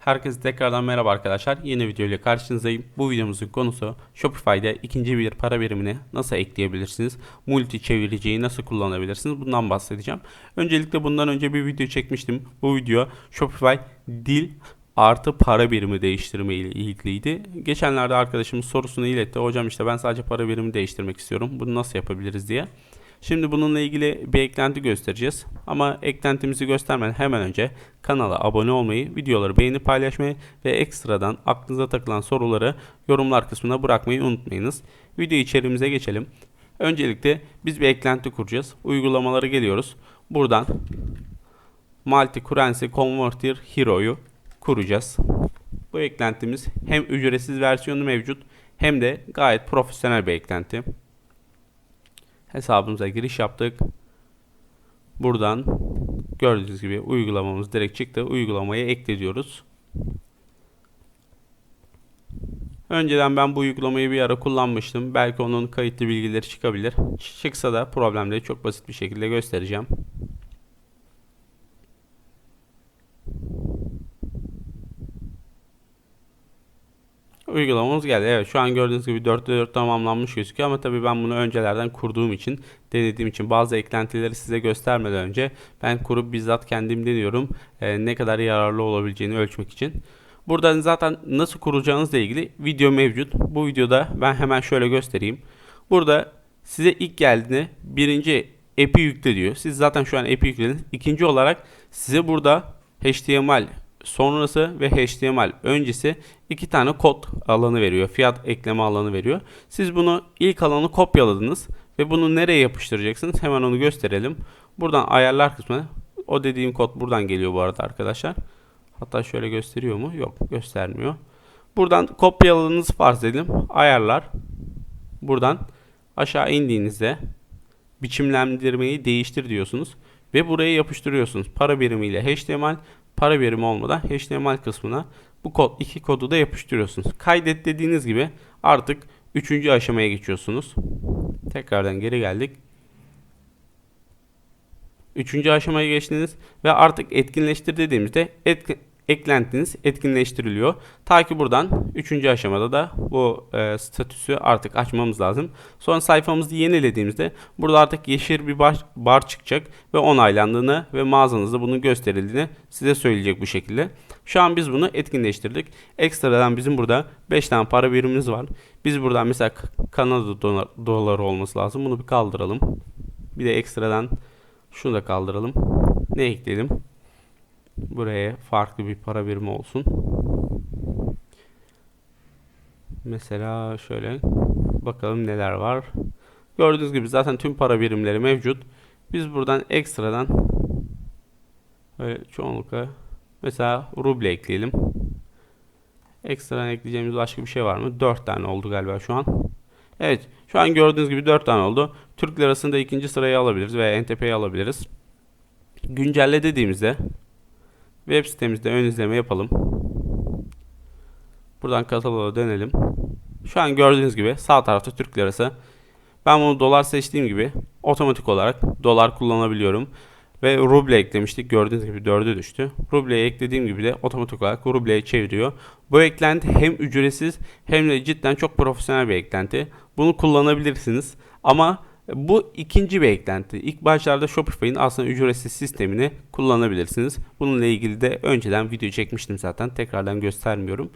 Herkese tekrardan merhaba arkadaşlar. Yeni video ile karşınızdayım. Bu videomuzun konusu Shopify'da ikinci bir para birimini nasıl ekleyebilirsiniz? Multi çeviriciyi nasıl kullanabilirsiniz? Bundan bahsedeceğim. Öncelikle bundan önce bir video çekmiştim. Bu video Shopify dil artı para birimi değiştirme ile ilgiliydi. Geçenlerde arkadaşımız sorusunu iletti. Hocam işte ben sadece para birimi değiştirmek istiyorum. Bunu nasıl yapabiliriz diye. Şimdi bununla ilgili bir eklenti göstereceğiz. Ama eklentimizi göstermeden hemen önce kanala abone olmayı, videoları beğenip paylaşmayı ve ekstradan aklınıza takılan soruları yorumlar kısmına bırakmayı unutmayınız. Video içeriğimize geçelim. Öncelikle biz bir eklenti kuracağız. Uygulamalara geliyoruz. Buradan Multi Currency Converter Hero'yu kuracağız. Bu eklentimiz hem ücretsiz versiyonu mevcut hem de gayet profesyonel bir eklenti. Hesabımıza giriş yaptık. Buradan gördüğünüz gibi uygulamamız direkt çıktı. Uygulamayı ekle diyoruz. Önceden ben bu uygulamayı bir ara kullanmıştım. Belki onun kayıtlı bilgileri çıkabilir. Çıksa da problem değil. Çok basit bir şekilde göstereceğim. Uygulamamız geldi. Evet şu an gördüğünüz gibi 4'te 4 tamamlanmış gözüküyor ama tabii ben bunu öncelerden kurduğum için, denediğim için bazı eklentileri size göstermeden önce ben kurup bizzat kendim deniyorum e, ne kadar yararlı olabileceğini ölçmek için. Buradan zaten nasıl kuracağınızla ilgili video mevcut. Bu videoda ben hemen şöyle göstereyim. Burada size ilk geldiğinde birinci app'i yükle diyor. Siz zaten şu an app'i yüklediniz. İkinci olarak size burada HTML sonrası ve HTML öncesi iki tane kod alanı veriyor. Fiyat ekleme alanı veriyor. Siz bunu ilk alanı kopyaladınız ve bunu nereye yapıştıracaksınız? Hemen onu gösterelim. Buradan ayarlar kısmına o dediğim kod buradan geliyor bu arada arkadaşlar. Hatta şöyle gösteriyor mu? Yok göstermiyor. Buradan kopyaladığınızı farz edelim. Ayarlar. Buradan aşağı indiğinizde biçimlendirmeyi değiştir diyorsunuz. Ve buraya yapıştırıyorsunuz. Para birimiyle HTML para birimi olmadan HTML kısmına bu kod iki kodu da yapıştırıyorsunuz. Kaydet dediğiniz gibi artık üçüncü aşamaya geçiyorsunuz. Tekrardan geri geldik. Üçüncü aşamaya geçtiniz ve artık etkinleştir dediğimizde etkin, eklentiniz etkinleştiriliyor. Ta ki buradan üçüncü aşamada da bu e, statüsü artık açmamız lazım. Sonra sayfamızı yenilediğimizde burada artık yeşil bir bar, bar çıkacak ve onaylandığını ve mağazanızda bunun gösterildiğini size söyleyecek bu şekilde. Şu an biz bunu etkinleştirdik. Ekstradan bizim burada 5 tane para birimimiz var. Biz buradan mesela Kanada dolar, doları olması lazım. Bunu bir kaldıralım. Bir de ekstradan şunu da kaldıralım. Ne ekleyelim? Buraya farklı bir para birimi olsun. Mesela şöyle bakalım neler var. Gördüğünüz gibi zaten tüm para birimleri mevcut. Biz buradan ekstradan böyle çoğunlukla mesela ruble ekleyelim. Ekstradan ekleyeceğimiz başka bir şey var mı? 4 tane oldu galiba şu an. Evet şu an gördüğünüz gibi 4 tane oldu. Türk lirasında ikinci sırayı alabiliriz veya NTP'yi alabiliriz. Güncelle dediğimizde Web sitemizde ön izleme yapalım. Buradan kataloğa dönelim. Şu an gördüğünüz gibi sağ tarafta Türk lirası. Ben bunu dolar seçtiğim gibi otomatik olarak dolar kullanabiliyorum. Ve ruble eklemiştik. Gördüğünüz gibi 4'e düştü. Ruble'yi eklediğim gibi de otomatik olarak rubleye çeviriyor. Bu eklenti hem ücretsiz hem de cidden çok profesyonel bir eklenti. Bunu kullanabilirsiniz. Ama bu ikinci bir eklenti. İlk başlarda Shopify'in aslında ücretsiz sistemini kullanabilirsiniz. Bununla ilgili de önceden video çekmiştim zaten. Tekrardan göstermiyorum.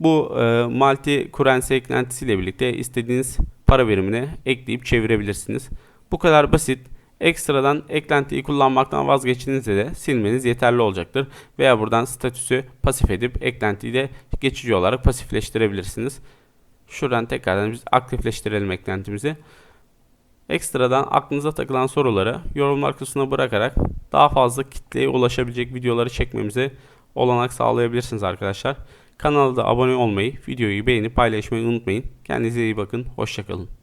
Bu e, multi currency eklentisiyle birlikte istediğiniz para birimini ekleyip çevirebilirsiniz. Bu kadar basit. Ekstradan eklentiyi kullanmaktan vazgeçtiğinizde de silmeniz yeterli olacaktır. Veya buradan statüsü pasif edip eklentiyi de geçici olarak pasifleştirebilirsiniz. Şuradan tekrardan biz aktifleştirelim eklentimizi. Ekstradan aklınıza takılan soruları yorumlar kısmına bırakarak daha fazla kitleye ulaşabilecek videoları çekmemize olanak sağlayabilirsiniz arkadaşlar. Kanalda abone olmayı, videoyu beğenip paylaşmayı unutmayın. Kendinize iyi bakın. Hoşçakalın.